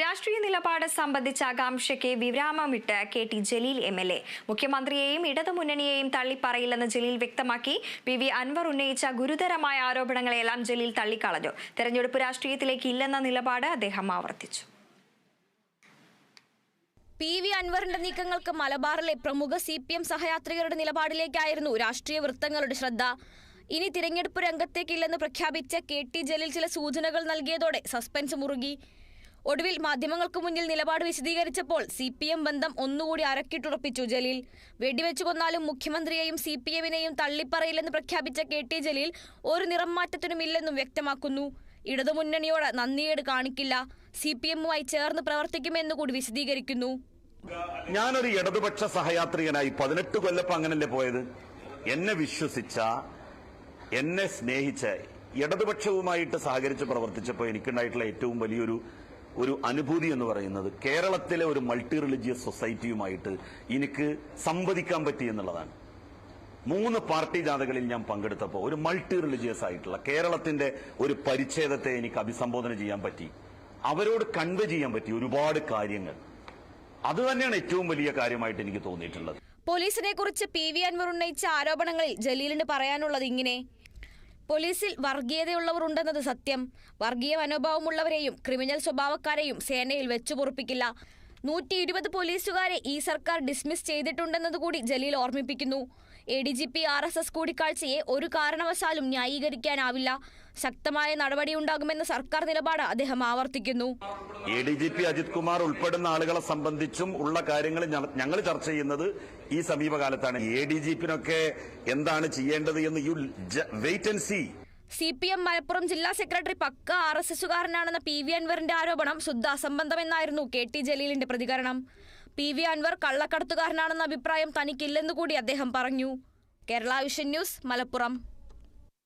രാഷ്ട്രീയ നിലപാട് സംബന്ധിച്ച ആകാംക്ഷയ്ക്ക് വിരാമമിട്ട് K T Jaleel M L A. മുഖ്യമന്ത്രിയെയും ഇടതുമുന്നണിയെയും തള്ളിപ്പറയില്ലെന്ന് ജലീൽ വ്യക്തമാക്കി. പി വി അൻവർ ഉന്നയിച്ച ഗുരുതരമായ ആരോപണങ്ങളെല്ലാം ജലീൽ തള്ളിക്കളഞ്ഞു. തെരഞ്ഞെടുപ്പ് രാഷ്ട്രീയത്തിലേക്ക് ഇല്ലെന്ന നിലപാട് അദ്ദേഹം ആവർത്തിച്ചു. പി വി അൻവറിന്റെ നീക്കങ്ങൾക്ക് മലബാറിലെ പ്രമുഖ സി പി എം സഹയാത്രികരുടെ നിലപാടിലേക്കായിരുന്നു രാഷ്ട്രീയ വൃത്തങ്ങളുടെ ശ്രദ്ധ. ഇനി തിരഞ്ഞെടുപ്പ് രംഗത്തേക്കില്ലെന്ന് പ്രഖ്യാപിച്ച കെ ടി ജലീൽ ചില സൂചനകൾ നൽകിയതോടെ സസ്പെൻസ് മുറുകി. ഒടുവിൽ മാധ്യമങ്ങൾക്ക് മുന്നിൽ നിലപാട് വിശദീകരിച്ചപ്പോൾ സി പി എം ബന്ധം ഒന്നുകൂടി അരക്കിട്ടുറപ്പിച്ചു ജലീൽ. വെടിവെച്ചു കൊന്നാലും മുഖ്യമന്ത്രിയെയും സി പി എമ്മിനെയും തള്ളിപ്പറയില്ലെന്ന് പ്രഖ്യാപിച്ച കെ ടി ജലീൽ ഒരു നിറം മാറ്റത്തിനുമില്ലെന്നും വ്യക്തമാക്കുന്നു. ഇടതുമുന്നണിയോട് നന്ദിയേട് കാണിക്കില്ല. സി പി എമ്മുമായി ചേർന്ന് പ്രവർത്തിക്കുമെന്നു കൂടി വിശദീകരിക്കുന്നു. ഞാനൊരു ഇടതുപക്ഷ സഹയാത്രികനായി പതിനെട്ട് കൊല്ലപ്പം അങ്ങനല്ലേ പോയത്? എന്നെ വിശ്വസിച്ച എന്നെ സ്നേഹിച്ച ഇടതുപക്ഷവുമായിട്ട് സഹകരിച്ച് പ്രവർത്തിച്ചപ്പോൾ എനിക്കുണ്ടായിട്ടുള്ള ഏറ്റവും വലിയൊരു ഒരു അനുഭൂതി എന്ന് പറയുന്നത് കേരളത്തിലെ ഒരു മൾട്ടി റിലിജിയസ് സൊസൈറ്റിയുമായിട്ട് എനിക്ക് സംവദിക്കാൻ പറ്റി എന്നുള്ളതാണ്. മൂന്ന് പാർട്ടി ജാഥകളിൽ ഞാൻ പങ്കെടുത്തപ്പോൾ ഒരു മൾട്ടി റിലിജിയസ് ആയിട്ടുള്ള കേരളത്തിന്റെ ഒരു പരിച്ഛേദത്തെ എനിക്ക് അഭിസംബോധന ചെയ്യാൻ പറ്റി. അവരോട് കൺവേ ചെയ്യാൻ പറ്റി ഒരുപാട് കാര്യങ്ങൾ. അത് തന്നെയാണ് ഏറ്റവും വലിയ കാര്യമായിട്ട് എനിക്ക് തോന്നിയിട്ടുള്ളത്. പോലീസിനെ കുറിച്ച് പി വി അൻവർ ഉന്നയിച്ച ആരോപണങ്ങളിൽ ജലീലിന് പറയാനുള്ളത് ഇങ്ങനെ. പോലീസിൽ വർഗീയതയുള്ളവർ ഉണ്ടെന്നത് സത്യം. വർഗീയ മനോഭാവമുള്ളവരെയും ക്രിമിനൽ സ്വഭാവക്കാരെയും സേനയിൽ വെച്ചു പൊറുപ്പിക്കില്ല. നൂറ്റി ഇരുപത് പോലീസുകാരെ ഈ സർക്കാർ ഡിസ്മിസ് ചെയ്തിട്ടുണ്ടെന്നതുകൂടി ജലീൽ ഓർമ്മിപ്പിക്കുന്നു. A D G P R S S കൂടിക്കാഴ്ചയെ ഒരു കാരണവശാലും ന്യായീകരിക്കാനാവില്ല. ശക്തമായ നടപടി നടപടിയുണ്ടാകുമെന്ന സർക്കാർ നിലപാട് അദ്ദേഹം ആവർത്തിക്കുന്നു. A D G P Ajith Kumar ഉൾപ്പെടുന്ന ആളുകളെ സംബന്ധിച്ചും ഉള്ള കാര്യങ്ങൾ ഞങ്ങൾ ചർച്ച ചെയ്യുന്നത് ഈ സമീപകാലത്താണ്. എ ഡി ജി പിനൊക്കെ എന്താണ് ചെയ്യേണ്ടത് എന്ന് you wait and see C P M Malappuram ജില്ലാ സെക്രട്ടറി പക്ക ആർ എസ് എസുകാരനാണെന്ന പി വി അൻവറിന്റെ ആരോപണം ശുദ്ധ അസംബന്ധമെന്നായിരുന്നു കെ ടി ജലീലിന്റെ പ്രതികരണം. പി വി അൻവർ കള്ളക്കടത്തുകാരനാണെന്ന അഭിപ്രായം തനിക്കില്ലെന്നു കൂടി അദ്ദേഹം പറഞ്ഞു. Kerala vision news Malappuram.